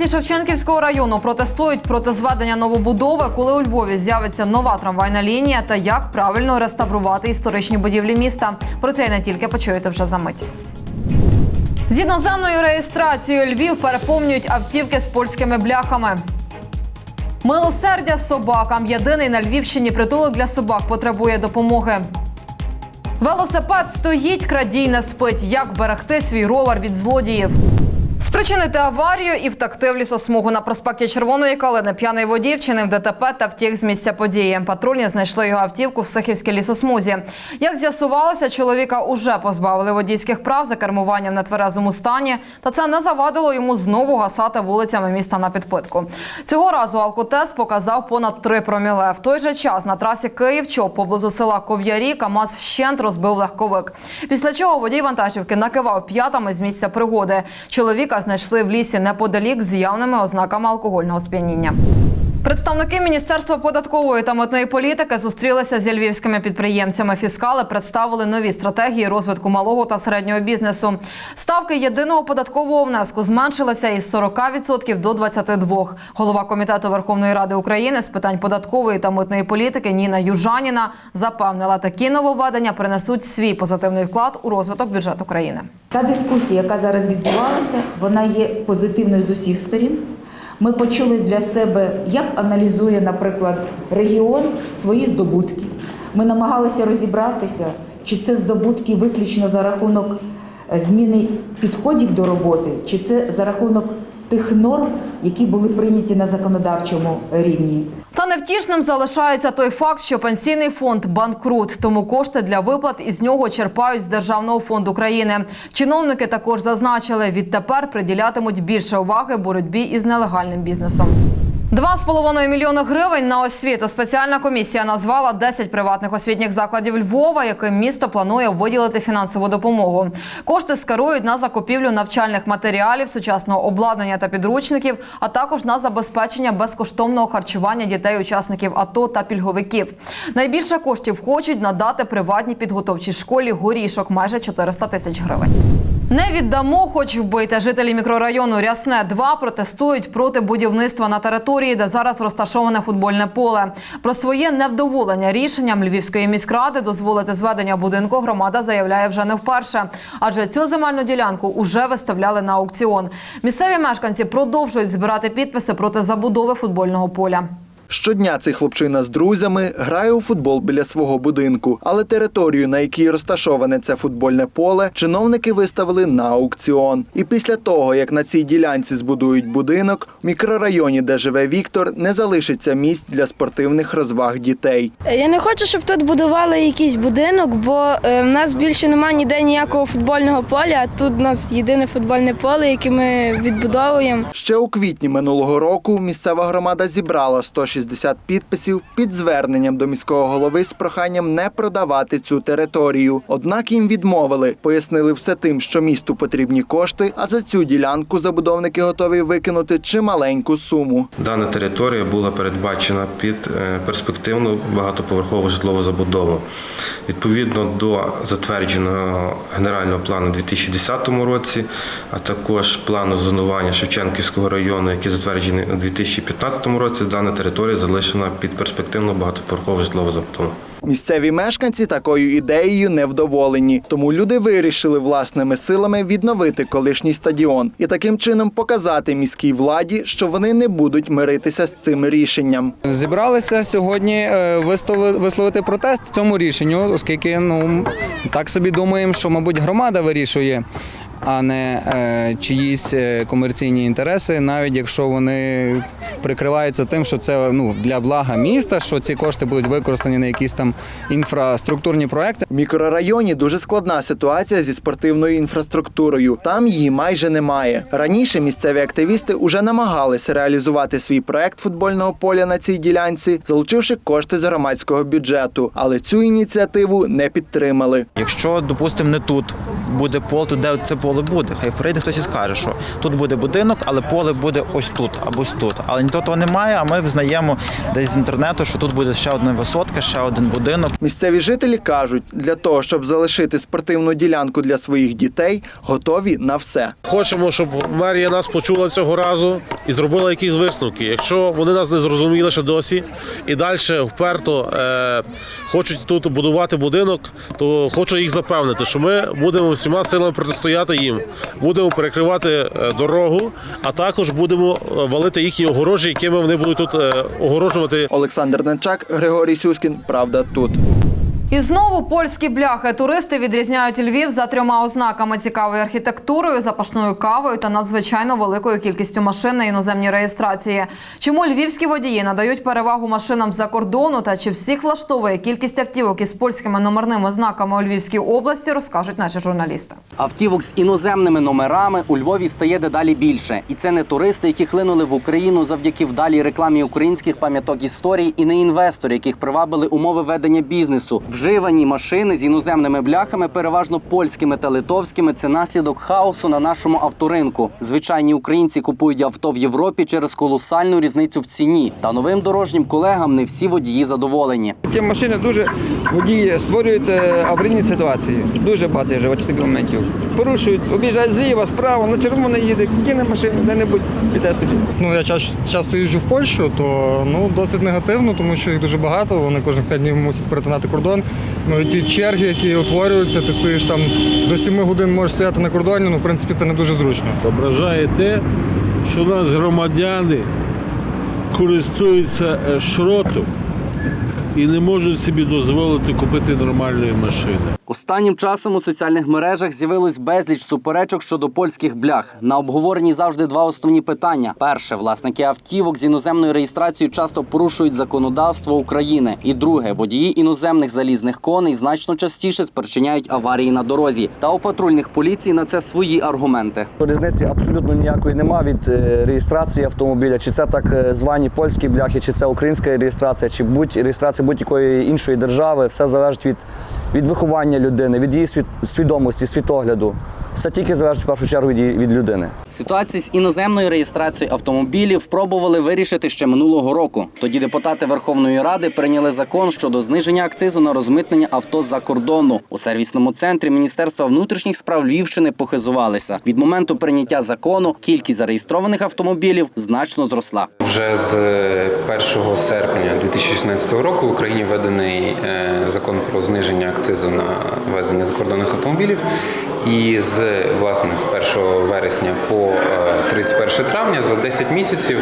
Мешканці Шевченківського району протестують проти зведення новобудови, коли у Львові з'явиться нова трамвайна лінія та як правильно реставрувати історичні будівлі міста. Про це і не тільки почуєте вже за мить. З іноземною реєстрацією Львів переповнюють автівки з польськими бляхами. Милосердя собакам. Єдиний на Львівщині притулок для собак потребує допомоги. Велосипед стоїть, крадій не спить. Як берегти свій ровер від злодіїв? Спричинити аварію і втекти в лісосмугу на проспекті Червоної калини. П'яний водій вчинив ДТП та втік з місця події. Патрульні знайшли його автівку в Сихівській лісосмузі. Як з'ясувалося, чоловіка уже позбавили водійських прав за кермуванням в нетверезому стані, та це не завадило йому знову гасати вулицями міста на підпитку. Цього разу алкотест показав понад 3 проміле. В той же час на трасі Київ-Чоп поблизу села Ков'ярі КАМАЗ вщент розбив легковик. Після чого водій вантажівки накивав п'ятами з місця пригоди. Чоловіка знайшли в лісі неподалік з явними ознаками алкогольного сп'яніння. Представники Міністерства податкової та митної політики зустрілися зі львівськими підприємцями. Фіскали представили нові стратегії розвитку малого та середнього бізнесу. Ставки єдиного податкового внеску зменшилися із 40% до 22%. Голова комітету Верховної Ради України з питань податкової та митної політики Ніна Южаніна запевнила, такі нововведення принесуть свій позитивний вклад у розвиток бюджету країни. Та дискусія, яка зараз відбувалася, вона є позитивною з усіх сторін. Ми почули для себе, як аналізує, наприклад, регіон свої здобутки. Ми намагалися розібратися, чи це здобутки виключно за рахунок е, зміни підходів до роботи, чи це за рахунок тих норм, які були прийняті на законодавчому рівні. Та невтішним залишається той факт, що пенсійний фонд банкрут, тому кошти для виплат із нього черпають з державного фонду країни. Чиновники також зазначили, відтепер приділятимуть більше уваги боротьбі із нелегальним бізнесом. Два з половиною мільйони гривень на освіту. Спеціальна комісія назвала 10 приватних освітніх закладів Львова, яким місто планує виділити фінансову допомогу. Кошти скерують на закупівлю навчальних матеріалів, сучасного обладнання та підручників, а також на забезпечення безкоштовного харчування дітей-учасників АТО та пільговиків. Найбільше коштів хочуть надати приватній підготовчій школі горішок майже 400 тисяч гривень. Не віддамо, хоч вбити. Жителі мікрорайону Рясне 2 протестують проти будівництва на території, де зараз розташоване футбольне поле. Про своє невдоволення рішенням Львівської міськради дозволити зведення будинку громада заявляє вже не вперше, адже цю земельну ділянку уже виставляли на аукціон. Місцеві мешканці продовжують збирати підписи проти забудови футбольного поля. Щодня цей хлопчина з друзями грає у футбол біля свого будинку, але територію, на якій розташоване це футбольне поле, чиновники виставили на аукціон. І після того, як на цій ділянці збудують будинок, в мікрорайоні, де живе Віктор, не залишиться місць для спортивних розваг дітей. Я не хочу, щоб тут будували якийсь будинок, бо е, в нас більше немає ніде ніякого футбольного поля. А тут у нас єдине футбольне поле, яке ми відбудовуємо. Ще у квітні минулого року місцева громада зібрала 160 підписів під зверненням до міського голови з проханням не продавати цю територію. Однак їм відмовили, пояснили все тим, що місту потрібні кошти, а за цю ділянку забудовники готові викинути чималеньку суму. Дана територія була передбачена під е, перспективну багатоповерхову житлову забудову. Відповідно до затвердженого генерального плану у 2010 році, а також плану зонування Шевченківського району, який затверджений у 2015 році, дана територія залишена під перспективну багатоповерхову житлове забудову. Місцеві мешканці такою ідеєю не вдоволені, тому люди вирішили власними силами відновити колишній стадіон і таким чином показати міській владі, що вони не будуть миритися з цим рішенням. Зібралися сьогодні е, вислови- висловити протест цьому рішенню, оскільки ну так собі думаємо, що мабуть громада вирішує, а не е, чиїсь е, комерційні інтереси, навіть якщо вони прикриваються тим, що це ну для блага міста, що ці кошти будуть використані на якісь там інфраструктурні проекти. В мікрорайоні дуже складна ситуація зі спортивною інфраструктурою. Там її майже немає. Раніше місцеві активісти уже намагалися реалізувати свій проект футбольного поля на цій ділянці, залучивши кошти з громадського бюджету, але цю ініціативу не підтримали. Якщо, допустимо, не тут буде пол, то де це поле поле буде. Хай прийде хтось і скаже, що тут буде будинок, але поле буде ось тут або ось тут. Але ніхто того немає. А ми взнаємо десь з інтернету, що тут буде ще одна висотка, ще один будинок. Місцеві жителі кажуть, для того, щоб залишити спортивну ділянку для своїх дітей, готові на все. Хочемо, щоб мерія нас почула цього разу і зробила якісь висновки. Якщо вони нас не зрозуміли ще досі і далі вперто е, хочуть тут будувати будинок, то хочу їх запевнити, що ми будемо всіма силами протистояти їм. Будемо перекривати е, дорогу, а також будемо е, валити їхні огорожі, якими вони будуть тут е, огорожувати Олександр Ненчак, Григорій Сюскін. Правда, тут. І знову польські бляхи. Туристи відрізняють Львів за трьома ознаками: цікавою архітектурою, запашною кавою та надзвичайно великою кількістю машин на іноземній реєстрації. Чому львівські водії надають перевагу машинам за кордону та чи всіх влаштовує кількість автівок із польськими номерними знаками у Львівській області, розкажуть наші журналісти. Автівок з іноземними номерами у Львові стає дедалі більше, і це не туристи, які хлинули в Україну завдяки вдалій рекламі українських пам'яток історії, і не інвестори, яких привабили умови ведення бізнесу. Вживані машини з іноземними бляхами, переважно польськими та литовськими. Це наслідок хаосу на нашому авторинку. Звичайні українці купують авто в Європі через колосальну різницю в ціні. Та новим дорожнім колегам не всі водії задоволені. Такі машини дуже водії створюють е, аварійні ситуації. Дуже багато вже бачу моментів. Порушують, об'їжджають зліва, справа, на червоно їде, кине машину, де-небудь піде собі. Ну я час, часто їжджу в Польщу, то ну досить негативно, тому що їх дуже багато. Вони кожних 5 днів мусять перетинати кордон. Ну і ті черги, які утворюються, ти стоїш там до 7 годин можеш стояти на кордоні. Ну в принципі це не дуже зручно. Ображає те, що у нас громадяни користуються е, шротом і не можуть собі дозволити купити нормальної машини. Останнім часом у соціальних мережах з'явилось безліч суперечок щодо польських блях. На обговоренні завжди два основні питання: перше, власники автівок з іноземною реєстрацією часто порушують законодавство України. І друге, водії іноземних залізних коней значно частіше спричиняють аварії на дорозі. Та у патрульних поліцій на це свої аргументи. Різниці абсолютно ніякої нема від е, реєстрації автомобіля, чи це так е, звані польські бляхи, чи це українська реєстрація, чи будь реєстрація будь-якої іншої держави. Все залежить від, від виховання людини, від її свід- свідомості, світогляду. Все тільки залежить в першу чергу від, від людини. Ситуацію з іноземною реєстрацією автомобілів пробували вирішити ще минулого року. Тоді депутати Верховної Ради прийняли закон щодо зниження акцизу на розмитнення авто за кордону. У сервісному центрі Міністерства внутрішніх справ Львівщини похизувалися. Від моменту прийняття закону кількість зареєстрованих автомобілів значно зросла. Вже з 1 серпня 2016 року в Україні введений е, закон про зниження акцизу на везення закордонних автомобілів. І з власне з 1 вересня по е, 31 травня за 10 місяців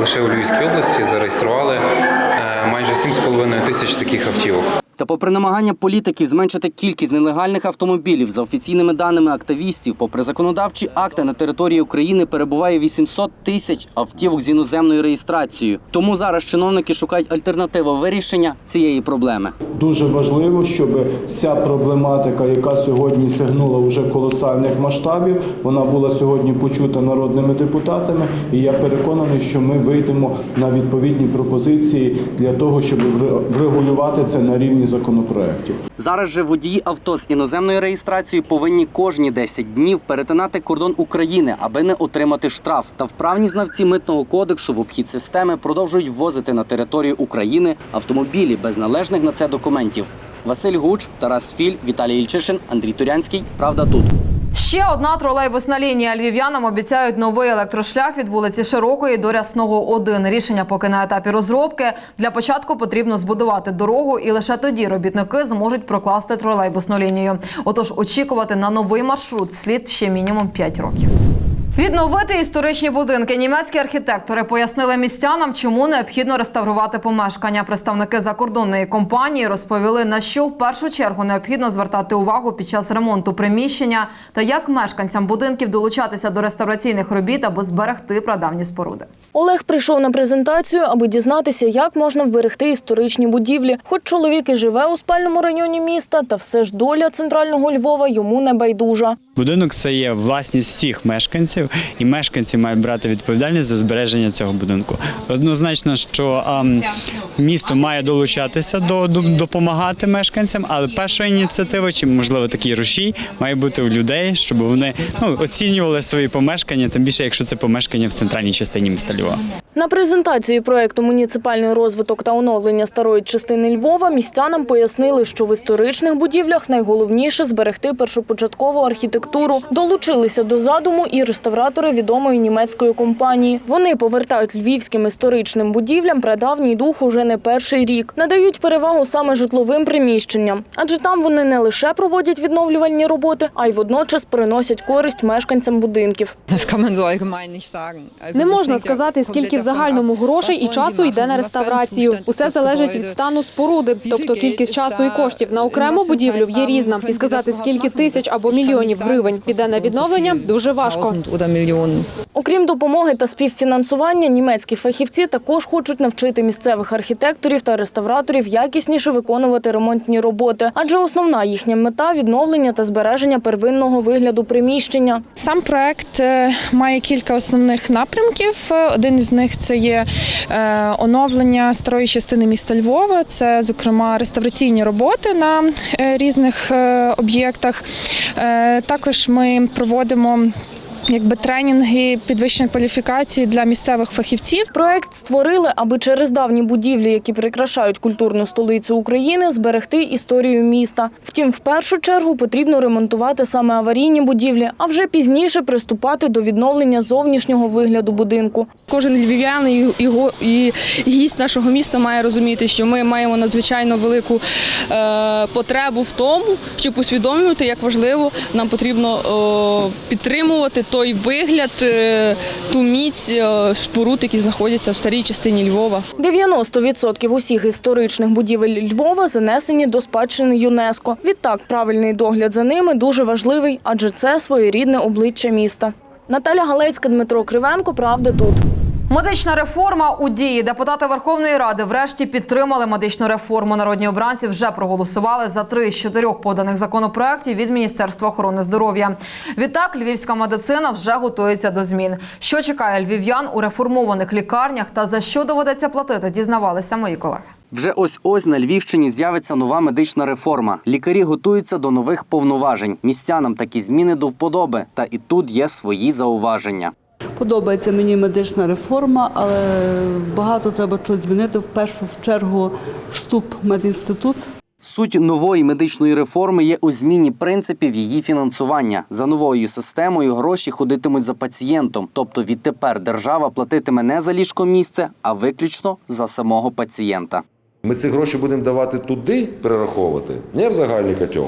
лише у Львівській області зареєстрували е, майже 7,5 тисяч таких автівок. Та попри намагання політиків зменшити кількість нелегальних автомобілів, за офіційними даними активістів, попри законодавчі акти на території України перебуває 800 тисяч автівок з іноземною реєстрацією. Тому зараз чиновники шукають альтернативу вирішення цієї проблеми. Дуже важливо, щоб вся проблематика, яка сьогодні сягнула вже колосальних масштабів, вона була сьогодні почута народними депутатами. І я переконаний, що ми вийдемо на відповідні пропозиції для того, щоб вре- врегулювати це на рівні законопроєктів. Зараз же водії авто з іноземною реєстрацією повинні кожні 10 днів перетинати кордон України, аби не отримати штраф. Та вправні знавці митного кодексу в обхід системи продовжують ввозити на територію України автомобілі без належних на це документів. Василь Гуч, Тарас Філь, Віталій Ільчишин, Андрій Турянський. Правда тут. Ще одна тролейбусна лінія. Львів'янам обіцяють новий електрошлях від вулиці Широкої до Рясного 1. Рішення поки на етапі розробки. Для початку потрібно збудувати дорогу, і лише тоді робітники зможуть прокласти тролейбусну лінію. Отож, очікувати на новий маршрут слід ще мінімум 5 років. Відновити історичні будинки. Німецькі архітектори пояснили містянам, чому необхідно реставрувати помешкання. Представники закордонної компанії розповіли, на що в першу чергу необхідно звертати увагу під час ремонту приміщення та як мешканцям будинків долучатися до реставраційних робіт, аби зберегти прадавні споруди. Олег прийшов на презентацію, аби дізнатися, як можна вберегти історичні будівлі. Хоч чоловік і живе у спальному районі міста, та все ж доля центрального Львова йому не байдужа. Будинок це є власність всіх мешканців, і мешканці мають брати відповідальність за збереження цього будинку. Однозначно, що місто має долучатися до, до допомагати мешканцям, але перша ініціатива, чи можливо такий рушій, має бути у людей, щоб вони ну, оцінювали свої помешкання, тим більше, якщо це помешкання в центральній частині міста Львова. На презентації проекту Муніципальний розвиток та оновлення старої частини Львова містянам пояснили, що в історичних будівлях найголовніше зберегти першопочаткову архітектуру. Долучилися до задуму і реставратори відомої німецької компанії. Вони повертають львівським історичним будівлям прадавній дух уже не перший рік. Надають перевагу саме житловим приміщенням, адже там вони не лише проводять відновлювальні роботи, а й водночас приносять користь мешканцям будинків. Не можна сказати, скільки в загальному грошей і часу йде на реставрацію. Усе залежить від стану споруди, тобто кількість часу і коштів на окрему будівлю є різна. І сказати, скільки тисяч або мільйонів гривень піде на відновлення, дуже важко. Окрім допомоги та співфінансування, німецькі фахівці також хочуть навчити місцевих архітекторів та реставраторів якісніше виконувати ремонтні роботи, адже основна їхня мета відновлення та збереження первинного вигляду приміщення. Сам проект е, має кілька основних напрямків. Один із них це є е, оновлення старої частини міста Львова. Це, зокрема, реставраційні роботи на е, різних об'єктах. Е, Також ми проводимо. Якби тренінги підвищення кваліфікації для місцевих фахівців. Проект створили, аби через давні будівлі, які прикрашають культурну столицю України, зберегти історію міста. Втім, в першу чергу потрібно ремонтувати саме аварійні будівлі, а вже пізніше приступати до відновлення зовнішнього вигляду будинку. Кожен львів'ян і, і гість нашого міста має розуміти, що ми маємо надзвичайно велику е, потребу в тому, щоб усвідомлювати, як важливо нам потрібно о, підтримувати той вигляд, е, ту міць е, споруд, які знаходяться в старій частині Львова. 90% усіх історичних будівель Львова занесені до спадщини ЮНЕСКО. Відтак, правильний догляд за ними дуже важливий, адже це своєрідне обличчя міста. Наталя Галецька, Дмитро Кривенко. Правда тут. Медична реформа у дії. Депутати Верховної Ради врешті підтримали медичну реформу. Народні обранці вже проголосували за три з чотирьох поданих законопроєктів від Міністерства охорони здоров'я. Відтак, львівська медицина вже готується до змін. Що чекає львів'ян у реформованих лікарнях та за що доведеться платити, дізнавалися мої колеги. Вже ось ось на Львівщині з'явиться нова медична реформа. Лікарі готуються до нових повноважень. Містянам такі зміни до вподоби. Та і тут є свої зауваження. Подобається мені медична реформа, але багато треба щось змінити. В першу чергу вступ в медінститут. Суть нової медичної реформи є у зміні принципів її фінансування. За новою системою гроші ходитимуть за пацієнтом. Тобто відтепер держава платитиме не за ліжкомісце, а виключно за самого пацієнта. Ми ці гроші будемо давати туди, перераховувати, не в загальний котел,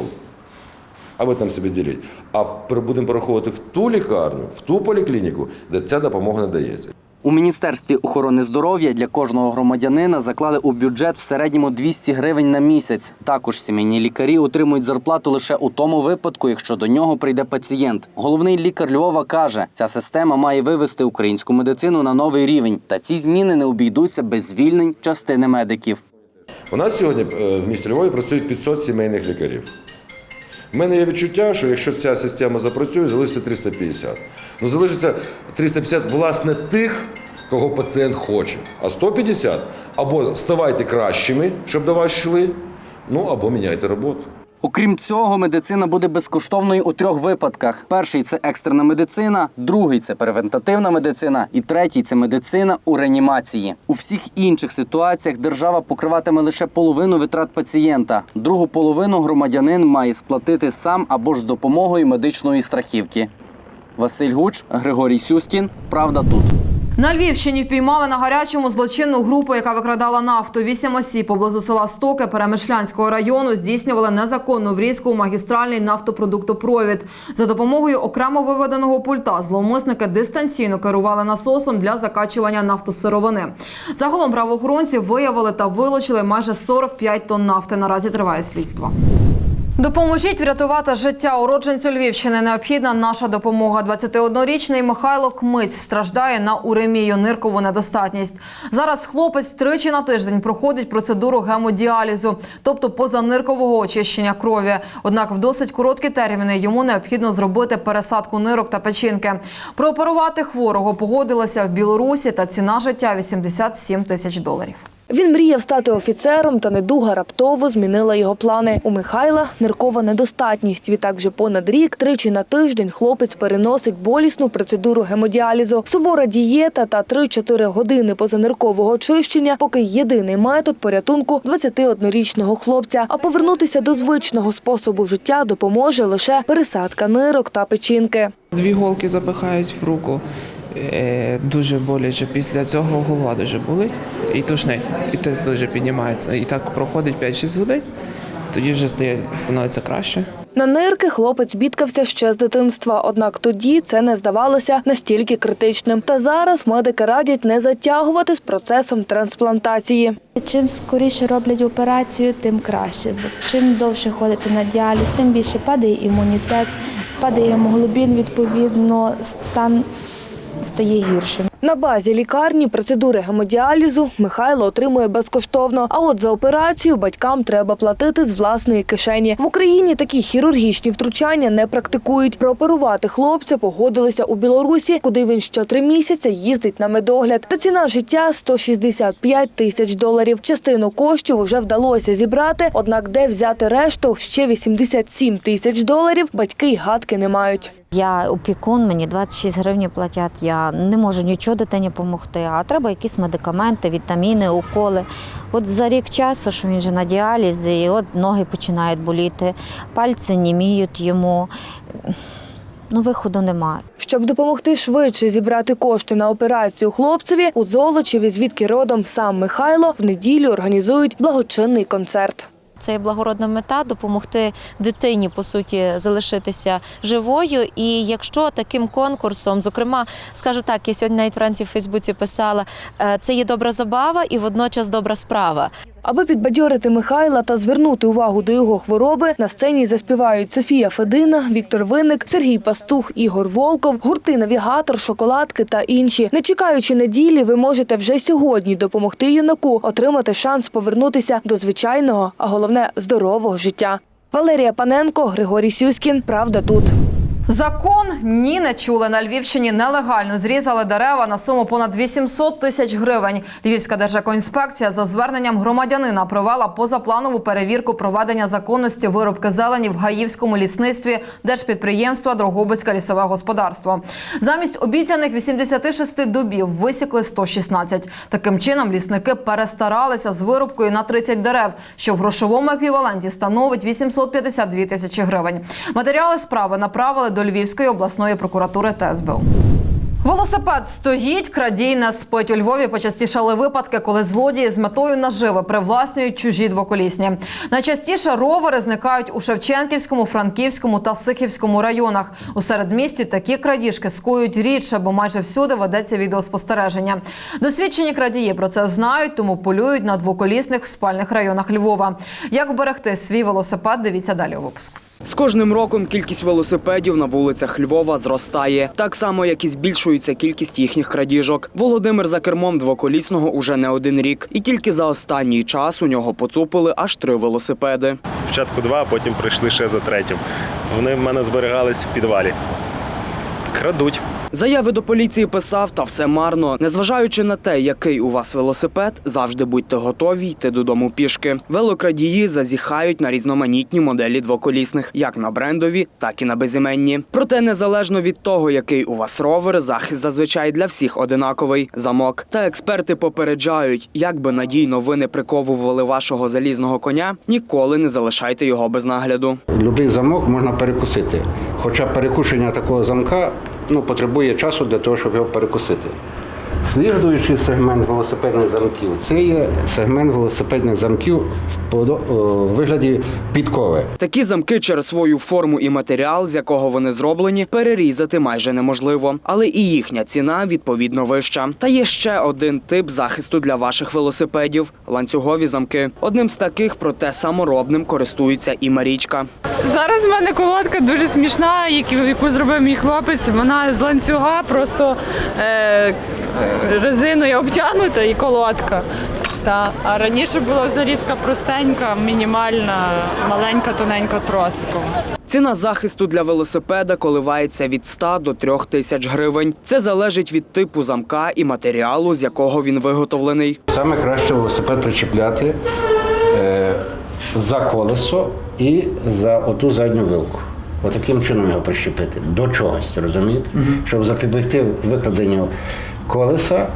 а ви там собі діліть, а будемо перераховувати в ту лікарню, в ту поліклініку, де ця допомога надається. У міністерстві охорони здоров'я для кожного громадянина заклали у бюджет в середньому 200 гривень на місяць. Також сімейні лікарі отримують зарплату лише у тому випадку, якщо до нього прийде пацієнт. Головний лікар Львова каже, ця система має вивести українську медицину на новий рівень, та ці зміни не обійдуться без звільнень частини медиків. У нас сьогодні е, в місті Львові працюють 500 сімейних лікарів. У мене є відчуття, що якщо ця система запрацює, залишиться 350. Ну, залишиться 350, власне, тих, кого пацієнт хоче. А 150 або ставайте кращими, щоб до вас йшли, ну або міняйте роботу. Окрім цього, медицина буде безкоштовною у трьох випадках: перший це екстрена медицина, другий це превентативна медицина, і третій це медицина у реанімації. У всіх інших ситуаціях держава покриватиме лише половину витрат пацієнта. Другу половину громадянин має сплатити сам або ж з допомогою медичної страхівки. Василь Гуч, Григорій Сюскін. Правда тут. На Львівщині впіймали на гарячому злочинну групу, яка викрадала нафту. Вісім осіб поблизу села Стоки Перемишлянського району здійснювали незаконну врізку у магістральний нафтопродуктопровід. За допомогою окремо виведеного пульта зловмисники дистанційно керували насосом для закачування нафтосировини. Загалом правоохоронці виявили та вилучили майже 45 тонн нафти. Наразі триває слідство. Допоможіть врятувати життя уродженцю Львівщини. Необхідна наша допомога. 21-річний Михайло Кмиць страждає на уремію ниркову недостатність. Зараз хлопець тричі на тиждень проходить процедуру гемодіалізу, тобто позаниркового очищення крові. Однак в досить короткі терміни йому необхідно зробити пересадку нирок та печінки. Прооперувати хворого погодилися в Білорусі та ціна життя 87 тисяч доларів. Він мріяв стати офіцером, та недуга раптово змінила його плани. У Михайла ниркова недостатність. Відтак вже понад рік, тричі на тиждень, хлопець переносить болісну процедуру гемодіалізу. Сувора дієта та 3-4 години позаниркового очищення – поки єдиний метод порятунку 21-річного хлопця. А повернутися до звичного способу життя допоможе лише пересадка нирок та печінки. Дві голки запихають в руку. Е, Дуже боляче. Після цього голова дуже болить і тушнить. І тиск дуже піднімається. І так проходить 5-6 годин, тоді вже стає, становиться краще. На нирки хлопець бідкався ще з дитинства, однак тоді це не здавалося настільки критичним. Та зараз медики радять не затягувати з процесом трансплантації. Чим скоріше роблять операцію, тим краще. Чим довше ходити на діаліз, тим більше падає імунітет, падає гемоглобін, відповідно, стан стає гіршим. На базі лікарні процедури гемодіалізу Михайло отримує безкоштовно. А от за операцію батькам треба платити з власної кишені. В Україні такі хірургічні втручання не практикують. Прооперувати хлопця погодилися у Білорусі, куди він щотри місяця їздить на медогляд. Та ціна життя 165 тисяч доларів. Частину коштів вже вдалося зібрати. Однак, де взяти решту ще 87 тисяч доларів, батьки й гадки не мають. Я опікун, мені 26 гривень платять. Я не можу нічого дитині допомогти. А треба якісь медикаменти, вітаміни, уколи. От за рік часу, що він же на діалізі, і от ноги починають боліти, пальці німіють йому. Ну, виходу немає. Щоб допомогти швидше зібрати кошти на операцію хлопцеві, у Золочеві, звідки родом сам Михайло, в неділю організують благочинний концерт. Це є благородна мета допомогти дитині по суті залишитися живою. І якщо таким конкурсом, зокрема, скажу так, я сьогодні навіть вранці в Фейсбуці писала, е, це є добра забава і водночас добра справа. Аби підбадьорити Михайла та звернути увагу до його хвороби, на сцені заспівають Софія Федина, Віктор Винник, Сергій Пастух, Ігор Волков, гурти Навігатор, Шоколадки та інші. Не чекаючи неділі, ви можете вже сьогодні допомогти юнаку отримати шанс повернутися до звичайного, а головне здорового життя. Валерія Паненко, Григорій Сюськін. Правда тут. Закон ні не чули на Львівщині. Нелегально зрізали дерева на суму понад 800 тисяч гривень. Львівська держекоінспекція за зверненням громадянина провела позапланову перевірку проведення законності вирубки зелені в Гаївському лісництві держпідприємства Дрогобицьке лісове господарство. Замість обіцяних 86 дубів висікли 116. Таким чином лісники перестаралися з вирубкою на 30 дерев, що в грошовому еквіваленті становить 852 тисячі гривень. Матеріали справи направили до Львівської обласної прокуратури та СБУ. Велосипед стоїть, крадій не спить. У Львові почастішали випадки, коли злодії з метою наживи привласнюють чужі двоколісні. Найчастіше ровери зникають у Шевченківському, Франківському та Сихівському районах. У середмісті такі крадіжки скоюють рідше, бо майже всюди ведеться відеоспостереження. Досвідчені крадії про це знають, тому полюють на двоколісних в спальних районах Львова. Як вберегти свій велосипед? Дивіться далі у випуску. З кожним роком кількість велосипедів на вулицях Львова зростає, так само як і збільшується кількість їхніх крадіжок. Володимир за кермом двоколісного уже не один рік, і тільки за останній час у нього поцупили аж три велосипеди. Спочатку два, а потім прийшли ще за третім. Вони в мене зберігались в підвалі. Крадуть. Заяви до поліції писав, та все марно. Незважаючи на те, який у вас велосипед, завжди будьте готові йти додому пішки. Велокрадії зазіхають на різноманітні моделі двоколісних, як на брендові, так і на безіменні. Проте, незалежно від того, який у вас ровер, захист зазвичай для всіх одинаковий замок. Та експерти попереджають, як би надійно ви не приковували вашого залізного коня, ніколи не залишайте його без нагляду. Любий замок можна перекусити. Хоча перекушення такого замка ну, потребує часу для того, щоб його перекусити. Слідуючий сегмент велосипедних замків це є сегмент велосипедних замків в подо- вигляді підкови. Такі замки через свою форму і матеріал, з якого вони зроблені, перерізати майже неможливо. Але і їхня ціна відповідно вища. Та є ще один тип захисту для ваших велосипедів ланцюгові замки. Одним з таких, проте саморобним, користується і Марічка. Зараз в мене колодка дуже смішна, яку, яку зробив мій хлопець. Вона з ланцюга просто е, е, резиною обтягнута і колодка. Та, а раніше була зарідка простенька, мінімальна, маленька, тоненька тросиком. Ціна захисту для велосипеда коливається від 100 до 3 тисяч гривень. Це залежить від типу замка і матеріалу, з якого він виготовлений. Саме краще велосипед причіпляти е, за колесо і за оту задню вилку. Отаким чином його прищепити до чогось, розумієте? Щоб запобігти викраденню колеса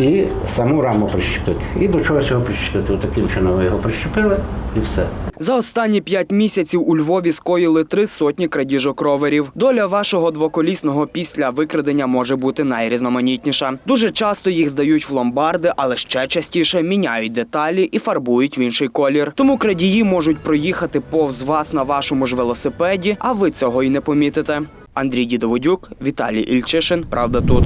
і саму раму прищепити. І до чогось його прищепити. Отаким чином його прищепили і все. За останні п'ять місяців у Львові скоїли три сотні крадіжок роверів. Доля вашого двоколісного після викрадення може бути найрізноманітніша. Дуже часто їх здають в ломбарди, але ще частіше міняють деталі і фарбують в інший колір. Тому крадії можуть проїхати повз вас на вашому ж велосипеді, а ви цього й не помітите. Андрій Дідоводюк, Віталій Ільчишин. Правда тут.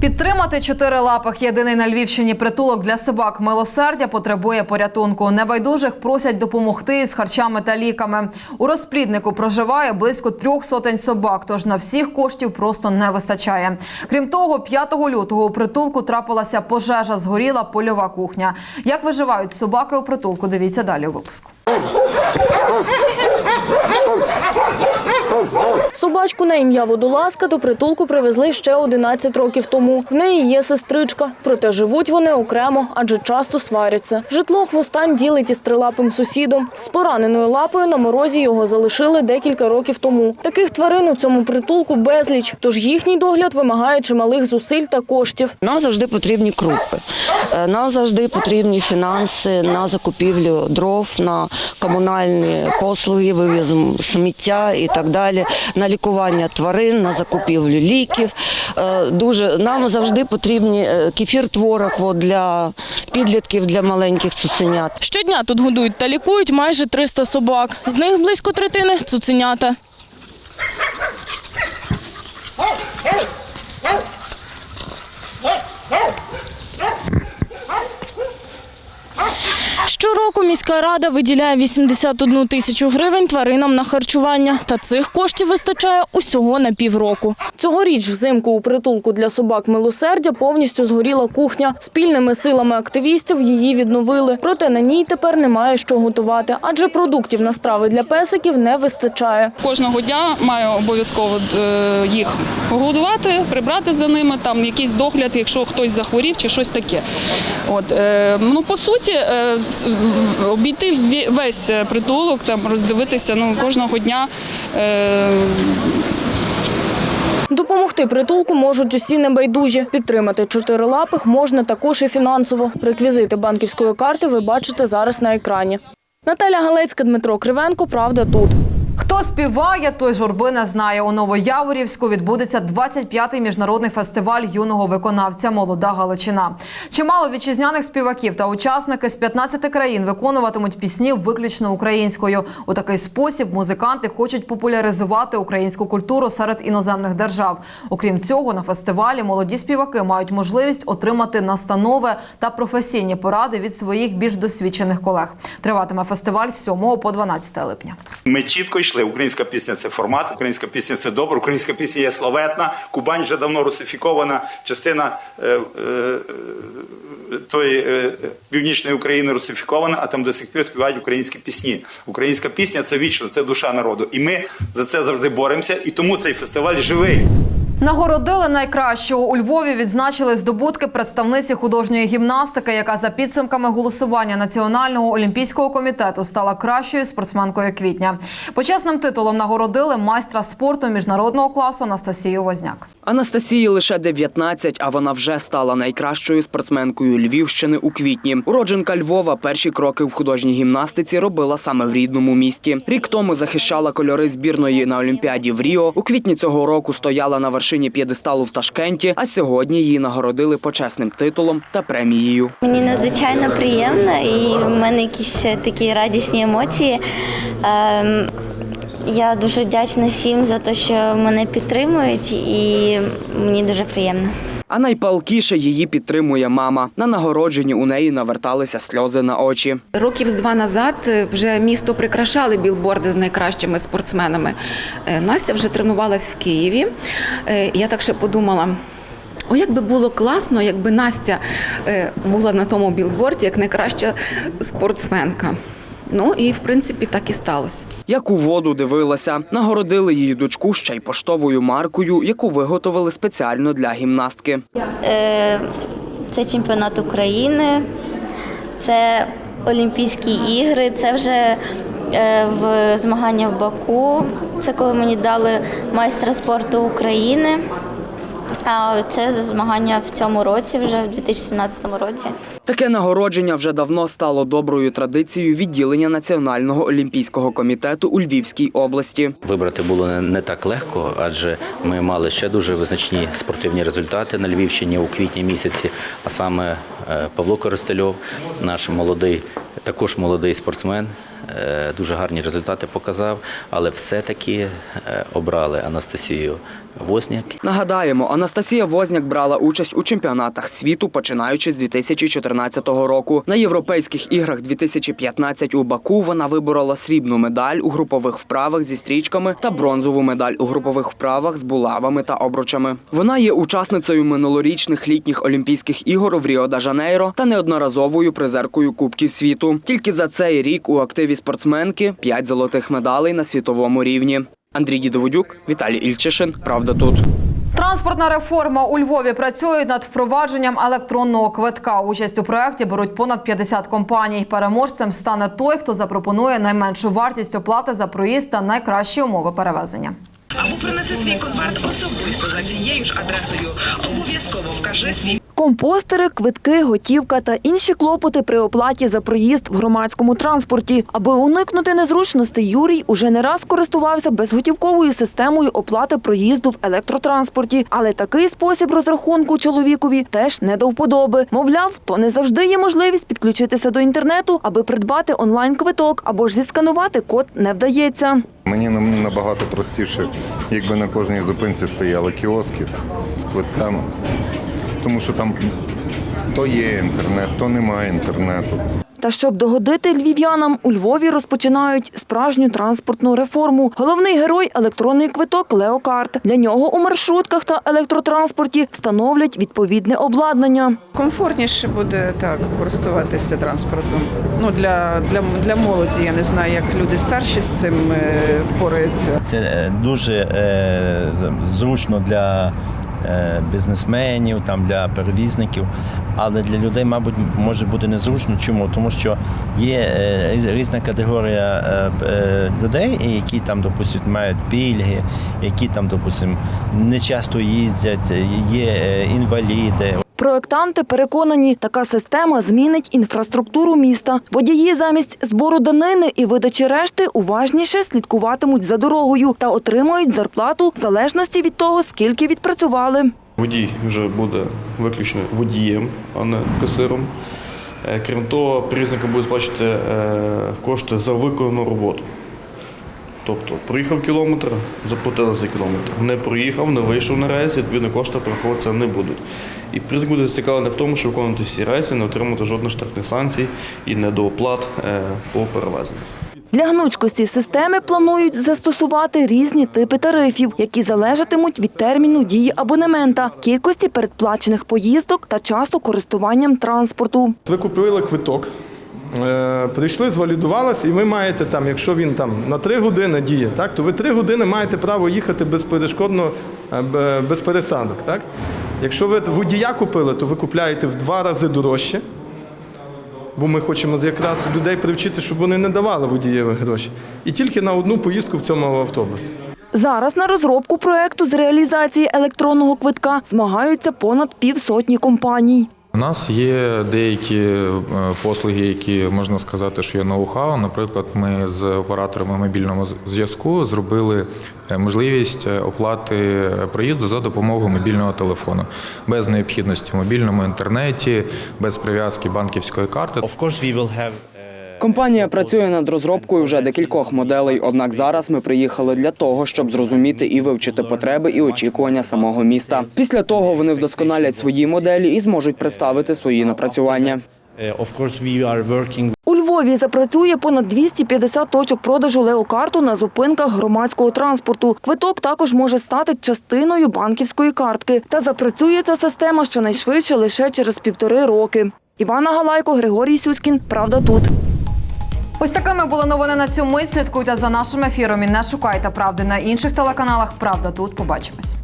Підтримати чотирилапих єдиний на Львівщині притулок для собак милосердя потребує порятунку. Небайдужих просять допомогти з харчами та ліками. У розпліднику проживає близько трьох сотень собак, тож на всіх коштів просто не вистачає. Крім того, 5 лютого у притулку трапилася пожежа, згоріла польова кухня. Як виживають собаки у притулку? Дивіться далі у випуску. Собачку на ім'я Водолазка до притулку привезли ще 11 років тому. В неї є сестричка, проте живуть вони окремо, адже часто сваряться. Житло хвостань ділить із трилапим сусідом. З пораненою лапою на морозі його залишили декілька років тому. Таких тварин у цьому притулку безліч, тож їхній догляд вимагає чималих зусиль та коштів. Нам завжди потрібні крупи, Е, нам завжди потрібні фінанси на закупівлю дров, на комунальні послуги, вивіз сміття і так далі, на лікування тварин, на закупівлю ліків. Е, Дуже нам завжди потрібні е, кефір творог от, для підлітків, для маленьких цуценят. Щодня тут годують та лікують майже 300 собак. З них близько третини цуценята. Щороку міська рада виділяє 81 тисячу гривень тваринам на харчування. Та цих коштів вистачає усього на півроку. Цьогоріч взимку у притулку для собак милосердя повністю згоріла кухня. Спільними силами активістів її відновили. Проте на ній тепер немає що готувати, адже продуктів на страви для песиків не вистачає. Кожного дня маю обов'язково е, їх годувати, прибрати за ними, там якийсь догляд, якщо хтось захворів чи щось таке. От, е, ну, по суті, е, обійти весь е, притулок, там, роздивитися ну, кожного дня. Е, Допомогти притулку можуть усі небайдужі. Підтримати чотирилапих можна також і фінансово. Реквізити банківської карти ви бачите зараз на екрані. Наталя Галецька, Дмитро Кривенко. Правда тут. Хто співає, той журби не знає. У Новояворівську відбудеться 25-й міжнародний фестиваль юного виконавця Молода Галичина. Чимало вітчизняних співаків та учасники з 15 країн виконуватимуть пісні виключно українською. У такий спосіб музиканти хочуть популяризувати українську культуру серед іноземних держав. Окрім цього, на фестивалі молоді співаки мають можливість отримати настанови та професійні поради від своїх більш досвідчених колег. Триватиме фестиваль з 7 по 12 липня. Ми чітко йшли. Українська пісня це формат, українська пісня це добре, українська пісня є славетна. Кубань вже давно русифікована. Частина е, е, тої е, північної України русифікована, а там до сих пір співають українські пісні. Українська пісня це вічно, це душа народу. І ми за це завжди боремося. І тому цей фестиваль живий. Нагородили найкращого у Львові. Відзначили здобутки представниці художньої гімнастики, яка за підсумками голосування Національного олімпійського комітету стала кращою спортсменкою квітня. Почесним титулом нагородили майстра спорту міжнародного класу Анастасію Возняк. Анастасії лише 19, а вона вже стала найкращою спортсменкою Львівщини у квітні. Уродженка Львова перші кроки в художній гімнастиці робила саме в рідному місті. Рік тому захищала кольори збірної на Олімпіаді в Ріо. У квітні цього року стояла на вершині вершині п'єдесталу в Ташкенті, а сьогодні її нагородили почесним титулом та премією. Мені надзвичайно приємно і в мене якісь такі радісні емоції. Ем, Я дуже вдячна всім за те, що мене підтримують, і мені дуже приємно. А найпалкіше її підтримує мама. На нагородженні у неї наверталися сльози на очі. Років з два назад е, вже місто прикрашали білборди з найкращими спортсменами. Е, Настя вже тренувалась в Києві. Е, Я так ще подумала. О, як би було класно, якби Настя була на тому білборді як найкраща спортсменка. Ну і в принципі так і сталося. Як у воду дивилася, нагородили її дочку ще й поштовою маркою, яку виготовили спеціально для гімнастки. Е, Це чемпіонат України, це Олімпійські ігри, це вже е, в змагання в Баку. Це коли мені дали майстра спорту України. Це змагання в цьому році, вже в 2017 році. Таке нагородження вже давно стало доброю традицією відділення Національного олімпійського комітету у Львівській області. Вибрати було не, так легко, адже ми мали ще дуже визначні спортивні результати на Львівщині у квітні місяці. А саме е, Павло Коростельов, наш молодий, також молодий спортсмен, дуже гарні результати показав, але все-таки е, обрали Анастасію Возняк. Нагадаємо, Анастасія Возняк брала участь у чемпіонатах світу, починаючи з 2014 року. На європейських іграх 2015 у Баку вона виборола срібну медаль у групових вправах зі стрічками та бронзову медаль у групових вправах з булавами та обручами. Вона є учасницею минулорічних літніх Олімпійських ігор в Ріо-де-Жанейро та неодноразовою призеркою Кубків світу. Тільки за цей рік у активі спортсменки 5 золотих медалей на світовому рівні. Андрій Дідоводюк, Віталій Ільчишин. Правда тут. Транспортна реформа у Львові працює над впровадженням електронного квитка. Участь у проєкті беруть понад 50 компаній. Переможцем стане той, хто запропонує найменшу вартість оплати за проїзд та найкращі умови перевезення. Або принеси свій конверт особисто за цією ж адресою. Обов'язково вкажи свій Компостери, квитки, готівка та інші клопоти при оплаті за проїзд в громадському транспорті. Аби уникнути незручностей, Юрій уже не раз користувався безготівковою системою оплати проїзду в електротранспорті. Але такий спосіб розрахунку чоловікові теж не до вподоби. Мовляв, то не завжди є можливість підключитися до інтернету, аби придбати онлайн-квиток або ж зісканувати код не вдається. Мені набагато простіше, якби на кожній зупинці стояли кіоски з квитками, тому що там то є інтернет, то немає інтернету. Та щоб догодити львів'янам, у Львові розпочинають справжню транспортну реформу. Головний герой електронний квиток Леокарт. Для нього у маршрутках та електротранспорті встановлять відповідне обладнання. Комфортніше буде так користуватися транспортом. Ну для, для, для молоді я не знаю, як люди старші з цим е, впораються. Це е, дуже е, зручно для бізнесменів, там, для перевізників. Але для людей, мабуть, може бути незручно. Чому? Тому що є е, різна категорія е, е, людей, які там, допустимо, мають пільги, які там, допустим, не часто їздять, є е, інваліди. Проектанти переконані, така система змінить інфраструктуру міста. Водії замість збору данини і видачі решти уважніше слідкуватимуть за дорогою та отримають зарплату в залежності від того, скільки відпрацювали. Водій вже буде виключно водієм, а не касиром. Е, Крім того, перевізники будуть сплачувати е, кошти за виконану роботу. Тобто проїхав кілометр, заплатили за кілометр. Не проїхав, не вийшов на рейс, відповідно кошти пораховуватися не будуть. І перевізник буде зацікавлений в тому, щоб виконувати всі рейси, не отримати жодних штрафних санкцій і недооплат е, по перевезеннях. Для гнучкості системи планують застосувати різні типи тарифів, які залежатимуть від терміну дії абонемента, кількості передплачених поїздок та часу користуванням транспорту. Ви купили квиток, прийшли, звалідувалися, і ви маєте там, якщо він там на три години діє, так, то ви три години маєте право їхати безперешкодно, е, без пересадок. Так? Якщо ви водія купили, то ви купляєте в два рази дорожче. Бо ми хочемо якраз людей привчити, щоб вони не давали водієві гроші. І тільки на одну поїздку в цьому автобусі. Зараз на розробку проекту з реалізації електронного квитка змагаються понад півсотні компаній. У нас є деякі е, послуги, які можна сказати, що є ноу-хау. Наприклад, ми з операторами мобільного зв'язку зробили е, можливість е, оплати проїзду за допомогою мобільного телефону без необхідності в мобільному інтернеті, без прив'язки банківської карти. Компанія працює над розробкою вже декількох моделей. Однак зараз ми приїхали для того, щоб зрозуміти і вивчити потреби і очікування самого міста. Після того вони вдосконалять свої моделі і зможуть представити свої напрацювання. У Львові запрацює понад 250 точок продажу леокарту на зупинках громадського транспорту. Квиток також може стати частиною банківської картки. Та запрацює ця система щонайшвидше лише через півтори роки. Івана Галайко, Григорій Сюськін. Правда тут. Ось такими були новини на цю мить. Слідкуйте за нашим ефіром і не шукайте правди на інших телеканалах. Правда, тут побачимось.